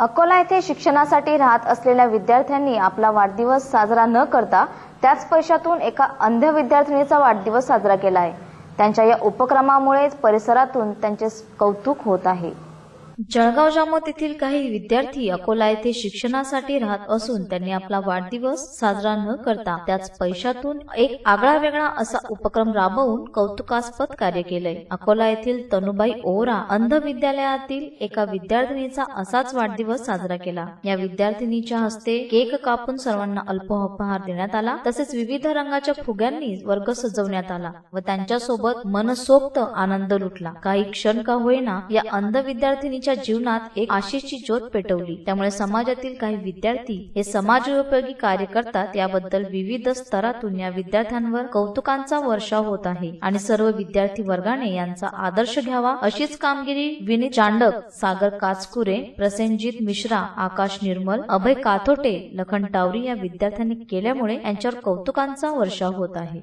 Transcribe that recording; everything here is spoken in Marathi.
अकोला येथे शिक्षणासाठी राहत असलेल्या विद्यार्थ्यांनी आपला वाढदिवस साजरा न करता त्याच पैशातून एका अंध विद्यार्थिनीचा वाढदिवस साजरा केला आहे. त्यांच्या या उपक्रमामुळे परिसरातून त्यांचे कौतुक होत आहे. जळगाव जामोद येथील काही विद्यार्थी अकोला येथे शिक्षणासाठी राहत असून त्यांनी आपला वाढदिवस साजरा न करता त्याच पैशातून एक आगळा वेगळा असा उपक्रम राबवून कौतुकास्पद कार्य केलंय. अकोला येथील तनुबाई ओरा अंध विद्यालयातील एका विद्यार्थिनीचा असाच वाढदिवस साजरा केला. या विद्यार्थिनीच्या हस्ते केक कापून सर्वांना अल्पोपहार देण्यात आला. तसेच विविध रंगाच्या फुग्यांनी वर्ग सजवण्यात आला व त्यांच्यासोबत मनसोक्त आनंद लुटला. काही क्षण का होईना या अंध विद्यार्थिनीच्या जीवनात एक आशेची ज्योत पेटवली. त्यामुळे समाजातील काही विद्यार्थी हे समाजोपयोगी कार्य करतात याबद्दल विविध स्तरातून या विद्यार्थ्यांवर कौतुकांचा वर्षाव होत आहे. आणि सर्व विद्यार्थी वर्गाने यांचा आदर्श घ्यावा अशीच कामगिरी विनीत चांडक सागर काचकुरे प्रसेनजित मिश्रा आकाश निर्मल अभय काथोटे लखन टावरी या विद्यार्थ्यांनी केल्यामुळे यांच्यावर कौतुकांचा वर्षाव होत आहे.